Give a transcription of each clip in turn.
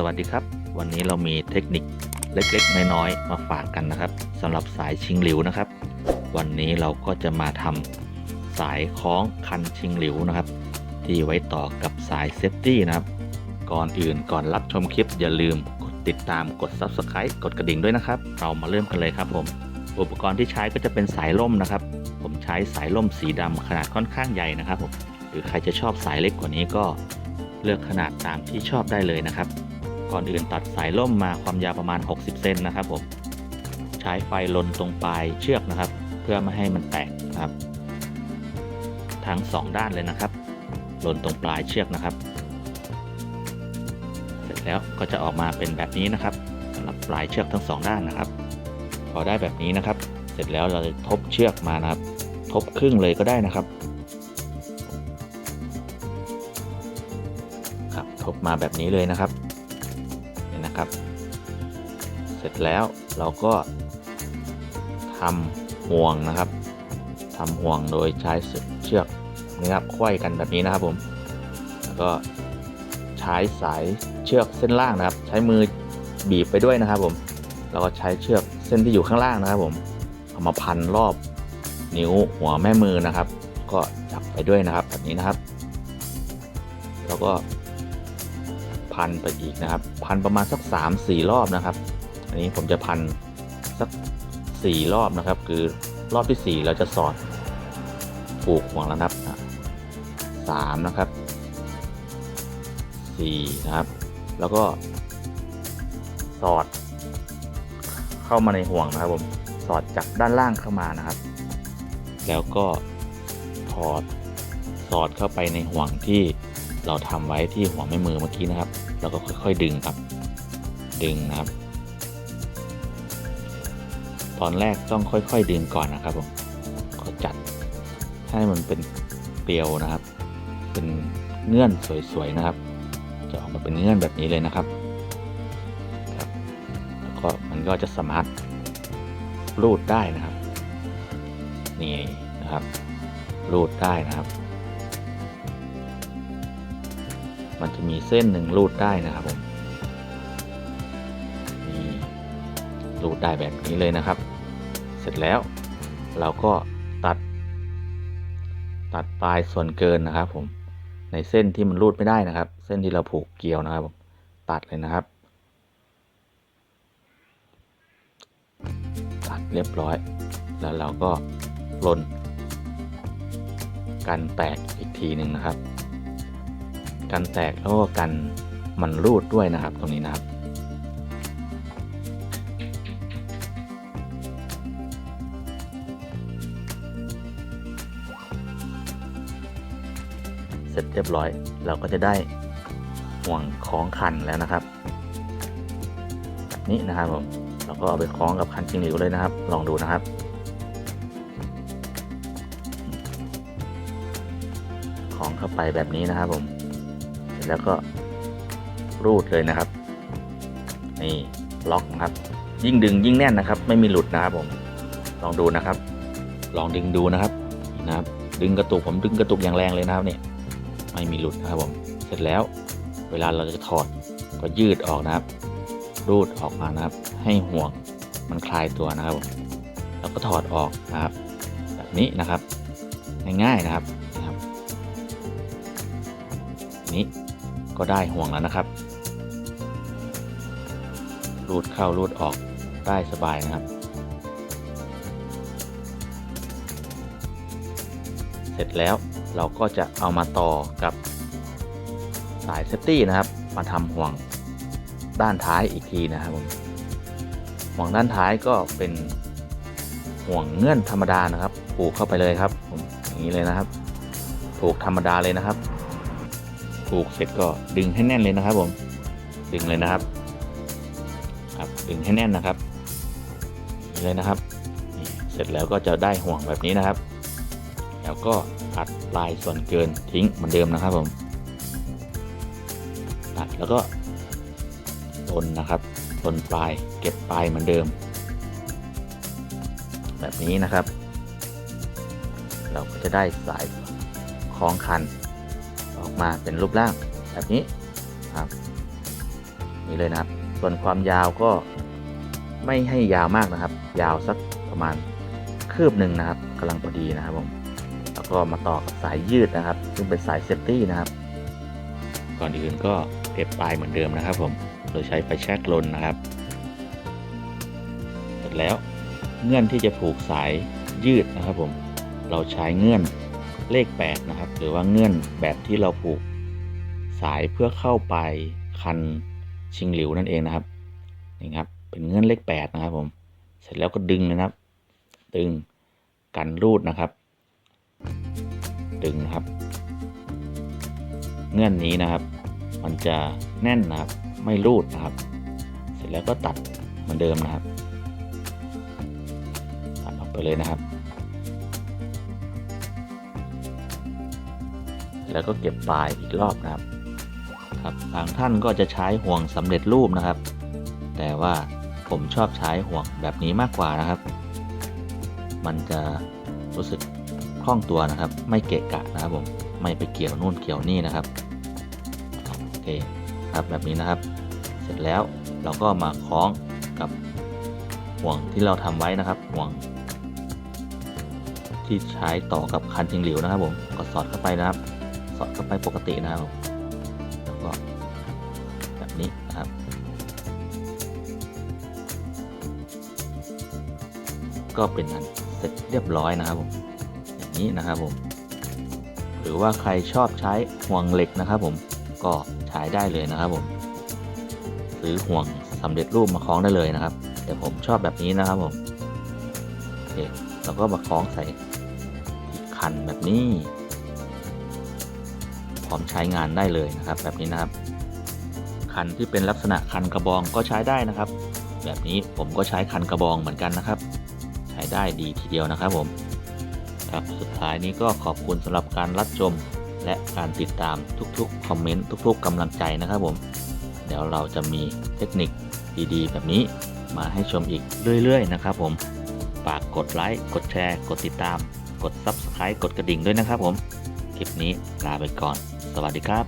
สวัสดีครับ วันนี้เรามีเทคนิคเล็กๆ น้อยๆ มาฝากกันนะครับสำหรับสายชิงหลิวนะครับ วันนี้เราก็จะมาทำสายคล้องคันชิงหลิวนะครับ ที่ไว้ต่อกับสายเซฟตี้นะครับ ก่อนอื่นก่อนรับชมคลิปอย่าลืมกดติดตามกด Subscribe กดกระดิ่งด้วยนะครับ เรามาเริ่มกันเลยครับผมอุปกรณ์ที่ใช้ก็จะเป็นสายล่มนะครับ ผมใช้สายล่มสีดำขนาดค่อนข้างใหญ่นะครับผมหรือใครจะชอบสายเล็กกว่านี้ก็เลือกขนาดตามที่ชอบได้เลยนะครับ ก่อนอื่นตัดสายล่มมาความยาวประมาณ 60 เซนนะครับผม ใช้ไฟลนตรงปลายเชือกนะครับ เพื่อไม่ให้มันแตกนะครับ ทั้งสองด้านเลยนะครับลนตรงปลายเชือกนะครับ เสร็จแล้วก็จะออกมาเป็นแบบนี้นะครับสำหรับปลายเชือกทั้งสองด้านนะครับ พอได้แบบนี้นะครับ เสร็จแล้วเราจะทบเชือกมานะครับ ทบครึ่งเลยก็ได้นะครับครับทบมาแบบนี้เลยนะครับ นะครับ เสร็จแล้วเราก็ทำห่วงนะครับทำห่วงโดยใช้เชือกนะครับควยกันแบบนี้นะครับผม แล้วก็ใช้สายเชือกเส้นล่างนะครับ ใช้มือบีบไปด้วยนะครับผมแล้วก็ใช้เชือกเส้นที่อยู่ข้างล่างนะครับผมเอามาพันรอบนิ้วหัวแม่มือนะครับ ก็จับไปด้วยนะครับแบบนี้นะครับ แล้วก็ พันไปอีกนะครับ พันประมาณสัก 3 4 รอบนะครับ อันนี้ผมจะพันสัก 4 รอบนะครับ คือรอบที่ 4 เราจะสอดผูกห่วงแล้วนะครับอะสามนะครับสี่นะครับ แล้วก็สอด เข้ามาในห่วงนะครับผมสอดจากด้านล่างเข้ามานะครับ แล้วก็ถอดสอดเข้าไปในห่วงที่เราทำไว้ที่หัวแม่มือเมื่อกี้นะครับ แล้วก็ค่อยๆดึงครับ ดึงนะครับ ตอนแรกต้องค่อยๆดึงก่อนนะครับผมก็จัดให้มันเป็นเกลียวนะครับ เป็นเงื่อนสวยๆนะครับ จะออกมาเป็นเงื่อนแบบนี้เลยนะครับครับแล้วก็มันก็จะสามารถรูดได้นะครับ นี่นะครับ รูดได้นะครับ มันจะมีเส้นหนึ่งรูดได้นะครับผมนี่รูดได้แบบนี้เลยนะครับ เสร็จแล้วเราก็ตัด ตัดปลายส่วนเกินนะครับผมในเส้นที่มันรูดไม่ได้นะครับ เส้นที่เราผูกเกลียวนะครับผมตัดเลยนะครับ ตัดเรียบร้อย แล้วเราก็ลนกันแตกอีกทีหนึ่งนะครับ กันแตกแล้วก็กันมันรูดด้วยนะครับตรงนี้นะครับ เสร็จเรียบร้อยเราก็จะได้ห่วงคล้องคันแล้วนะครับแบบนี้นะครับผมเราก็เอาไปคล้องกับคันจิงหลิวเลยนะครับ ลองดูนะครับคล้องเข้าไปแบบนี้นะครับผม แล้วก็รูดเลยนะครับ นี่ล็อกนะครับ ยิ่งดึงยิ่งแน่นนะครับ ไม่มีหลุดนะครับผม ลองดูนะครับ ลองดึงดูนะครับนะครับ ดึงกระตุกผมดึงกระตุกอย่างแรงเลยนะครับเนี่ยไม่มีหลุดนะครับผม เสร็จแล้ว เวลาเราจะถอดก็ยืดออกนะครับ รูดออกมานะครับ ให้ห่วงมันคลายตัวนะครับผมแล้วก็ถอดออกนะครับ แบบนี้นะครับ ง่ายๆนะครับนะครับ นี้ ก็ได้ห่วงแล้วนะครับ รูดเข้ารูดออกได้สบายนะครับ เสร็จแล้วเราก็จะเอามาต่อกับสายเซฟตี้นะครับ มาทำห่วงด้านท้ายอีกทีนะครับผมห่วงด้านท้ายก็เป็นห่วงเงื่อนธรรมดานะครับ ผูกเข้าไปเลยครับผมอย่างนี้เลยนะครับ ผูกธรรมดาเลยนะครับ ผูกเสร็จก็ดึงให้แน่นเลยนะครับ ผม ดึงเลยนะครับ ครับดึงให้แน่นนะครับนี่เลยนะครับเสร็จแล้วก็จะได้ห่วงแบบนี้นะครับ แล้วก็ตัดปลายส่วนเกินทิ้งเหมือนเดิมนะครับ ผม ตัดแล้วก็ตนนะครับตนปลายเก็บปลายเหมือนเดิม แบบนี้นะครับ เราก็จะได้สายคล้องคัน ออกมาเป็นรูปร่างแบบนี้ครับนี้เลยนะครับ ส่วนความยาวก็ไม่ให้ยาวมากนะครับ ยาวสักประมาณคืบหนึ่งนะครับกำลังพอดีนะครับผมแล้วก็มาต่อกับสายยืดนะครับ ซึ่งเป็นสายเซฟตี้นะครับ ก่อนอื่นก็เก็บปลายเหมือนเดิมนะครับผมโดยใช้ไฟแช็กลนนะครับ เสร็จแล้วเงื่อนที่จะผูกสายยืดนะครับผมเราใช้เงื่อน เลข 8 นะครับ หรือว่าเงื่อนแบบที่เราผูกสายเพื่อเข้าไปคันชิงหลิวนั่นเองนะครับนี่ครับเป็นเงื่อนเลข 8 นะครับผมเสร็จแล้วก็ดึงนะครับ ดึงกันรูดนะครับ ดึงนะครับ เงื่อนนี้นะครับ มันจะแน่นนะครับไม่รูดนะครับ เสร็จแล้วก็ตัดเหมือนเดิมนะครับ ตัดออกไปเลยนะครับ แล้วก็เก็บปลายอีกรอบนะครับครับบางท่านก็จะใช้ห่วงสำเร็จรูปนะครับ แต่ว่าผมชอบใช้ห่วงแบบนี้มากกว่านะครับ มันจะรู้สึกคล่องตัวนะครับ ไม่เกะกะนะครับผมไม่ไปเกี่ยวนู่นเกี่ยวนี่นะครับโอเคครับแบบนี้นะครับ เสร็จแล้วเราก็มาคล้องกับห่วงที่เราทำไว้นะครับห่วง ที่ใช้ต่อกับคันจิงหลิวนะครับผมก็สอดเข้าไปนะครับ สอดเข้าไปปกตินะครับแล้วก็แบบนี้นะครับก็เป็นอันเสร็จเรียบร้อยนะครับผมอย่างนี้นะครับผม หรือว่าใครชอบใช้ห่วงเหล็กนะครับผมก็ใช้ได้เลยนะครับผมซื้อห่วงสำเร็จรูปมาคล้องได้เลยนะครับ แต่ผมชอบแบบนี้นะครับผมโอเคเราก็มาคล้องใส่คันแบบนี้ พร้อมใช้งานได้เลยนะครับ แบบนี้นะครับ คันที่เป็นลักษณะคันกระบองก็ใช้ได้นะครับ แบบนี้ผมก็ใช้คันกระบองเหมือนกันนะครับ ใช้ได้ดีทีเดียวนะครับผมครับสุดท้ายนี้ก็ขอบคุณสำหรับการรับชม และการติดตามทุกๆคอมเมนต์ทุกๆกำลังใจนะครับผมเดี๋ยวเราจะมีเทคนิคดีๆ แบบนี้มาให้ชมอีกเรื่อยๆ นะครับผมฝากกดไลค์กดแชร์ กดติดตาม กด Subscribe กดกระดิ่งด้วยนะครับผม คลิปนี้ลาไปก่อน สวัสดีครับ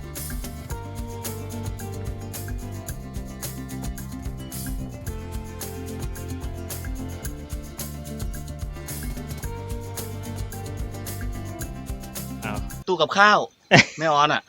ตู้กับข้าว ไม่ออนอะ